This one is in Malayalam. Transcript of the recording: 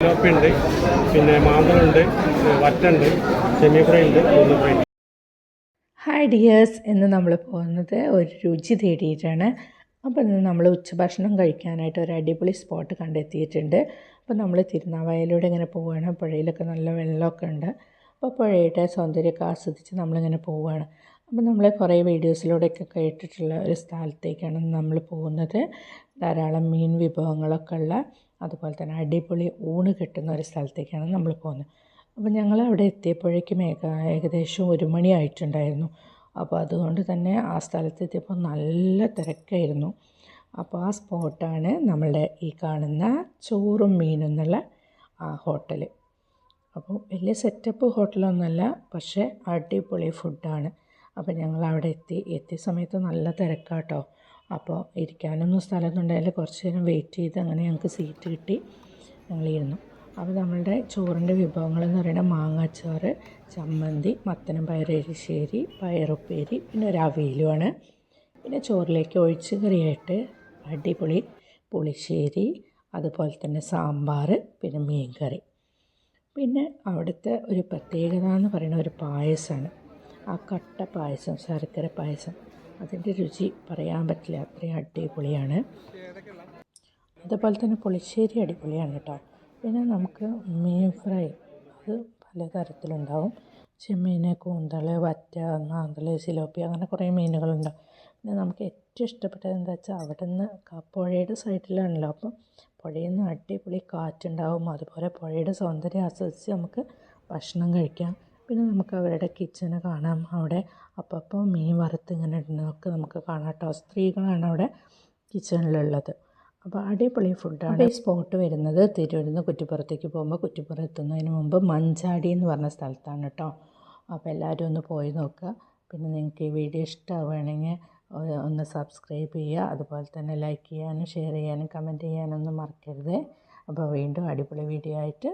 ഉണ്ട് പിന്നെ മാന്തളുണ്ട് വറ്റുണ്ട് ചെമ്മീൻ ഉണ്ട് കൂന്തൽ ഫ്രൈ ഹായ് ഡിയേഴ്സ് ഇന്ന് നമ്മൾ പോകുന്നത് ഒരു രുചി തേടിയിട്ടാണ്. അപ്പോൾ ഇന്ന് നമ്മൾ ഉച്ചഭക്ഷണം കഴിക്കാനായിട്ട് ഒരു അടിപൊളി സ്പോട്ട് കണ്ടെത്തിയിട്ടുണ്ട്. അപ്പോൾ നമ്മൾ തിരുനാവായയിലൂടെ ഇങ്ങനെ പോവുകയാണ്. പുഴയിലൊക്കെ നല്ല വെള്ളമൊക്കെ ഉണ്ട്. അപ്പോൾ പുഴയുടെ സൗന്ദര്യമൊക്കെ ആസ്വദിച്ച് നമ്മളിങ്ങനെ പോവുകയാണ്. അപ്പോൾ നമ്മൾ കുറേ വീഡിയോസിലൂടെയൊക്കെ കേട്ടിട്ടുള്ള ഒരു സ്ഥലത്തേക്കാണ് നമ്മൾ പോകുന്നത്. ധാരാളം മീൻ വിഭവങ്ങളൊക്കെ ഉള്ള അതുപോലെ തന്നെ അടിപൊളി ഊണ് കിട്ടുന്ന ഒരു സ്ഥലത്തേക്കാണ് നമ്മൾ പോകുന്നത്. അപ്പോൾ ഞങ്ങൾ അവിടെ എത്തിയപ്പോഴേക്കും ഏക ഏകദേശം ഒരു മണിയായിട്ടുണ്ടായിരുന്നു അപ്പോൾ അതുകൊണ്ട് തന്നെ ആ സ്ഥലത്തെത്തിയപ്പോൾ നല്ല തിരക്കായിരുന്നു. അപ്പോൾ ആ സ്പോട്ടാണ് നമ്മളുടെ ഈ കാണുന്ന ചോറും മീനും എന്നുള്ള ആ ഹോട്ടൽ. അപ്പോൾ വലിയ സെറ്റപ്പ് ഹോട്ടലൊന്നുമല്ല പക്ഷേ അടിപൊളി ഫുഡാണ്. അപ്പോൾ ഞങ്ങൾ അവിടെ എത്തി. എത്തിയ സമയത്ത് നല്ല തിരക്കാട്ടോ. അപ്പോൾ ഇരിക്കാനൊന്നും സ്ഥലമൊന്നും ഉണ്ടായില്ല കുറച്ച് നേരം വെയിറ്റ് ചെയ്ത് അങ്ങനെ ഞങ്ങൾക്ക് സീറ്റ് കിട്ടി. ഞങ്ങളിരുന്നു അപ്പോൾ നമ്മളുടെ ചോറിന്റെ വിഭവങ്ങളെന്ന് പറയുന്നത് മാങ്ങാച്ചാറ് ചമ്മന്തി മത്തനും പയറെരിശ്ശേരി പയറുപ്പേരി പിന്നെ ഒരു അവിയലുമാണ്. പിന്നെ ചോറിലേക്ക് ഒഴിച്ച് കറിയായിട്ട് അടിപൊളി പുളിശ്ശേരി അതുപോലെ തന്നെ സാമ്പാർ പിന്നെ മീൻ കറി പിന്നെ അവിടുത്തെ ഒരു പ്രത്യേകത എന്ന് പറയുന്ന ഒരു പായസമാണ്. ആ കട്ട പായസം ശർക്കര പായസം. അതിന്റെ രുചി പറയാൻ പറ്റില്ല. അത്രയും അടിപൊളിയാണ്. അതുപോലെ തന്നെ പുളിശ്ശേരി അടിപൊളിയാണ് കേട്ടോ. പിന്നെ നമുക്ക് മീൻ ഫ്രൈ അത് പലതരത്തിലുണ്ടാവും. ചെമ്മീൻ കൂന്തൾ വറ്റ നാന്തൽ സിലോപ്പി അങ്ങനെ കുറേ മീനുകളുണ്ടാവും പിന്നെ നമുക്ക് ഏറ്റവും ഇഷ്ടപ്പെട്ടത് എന്താ വെച്ചാൽ അവിടെ നിന്ന് പുഴയുടെ സൈഡിലാണല്ലോ. അപ്പം പുഴയിൽ നിന്ന് അടിപൊളി കാറ്റുണ്ടാവും. അതുപോലെ പുഴയുടെ സൗന്ദര്യം ആസ്വദിച്ച് നമുക്ക് ഭക്ഷണം കഴിക്കാം. പിന്നെ നമുക്ക് അവരുടെ കിച്ചണ് കാണാം. അവിടെ അപ്പപ്പോൾ മീൻ വറുത്ത് ഇങ്ങനെ ഇടുന്നതൊക്കെ നമുക്ക് കാണാം കേട്ടോ. സ്ത്രീകളാണ് അവിടെ കിച്ചണിലുള്ളത് അപ്പോൾ അടിപൊളി ഫുഡാണ് ഈ സ്പോട്ട് വരുന്നത് നിന്ന് കുറ്റിപ്പുറത്തേക്ക് പോകുമ്പോൾ കുറ്റിപ്പുറം എത്തുന്നതിന് മുമ്പ് മഞ്ചാടി എന്ന് പറഞ്ഞ സ്ഥലത്താണ് കേട്ടോ. അപ്പോൾ എല്ലാവരും ഒന്ന് പോയി നോക്കുക. പിന്നെ നിങ്ങൾക്ക് ഈ വീഡിയോ ഇഷ്ടമാവുകയാണെങ്കിൽ ഒന്ന് സബ്സ്ക്രൈബ് ചെയ്യുക. അതുപോലെ തന്നെ ലൈക്ക് ചെയ്യാനും ഷെയർ ചെയ്യാനും കമന്റ് ചെയ്യാനൊന്നും മറക്കരുത്. അപ്പോൾ വീണ്ടും അടിപൊളി വീഡിയോ ആയിട്ട്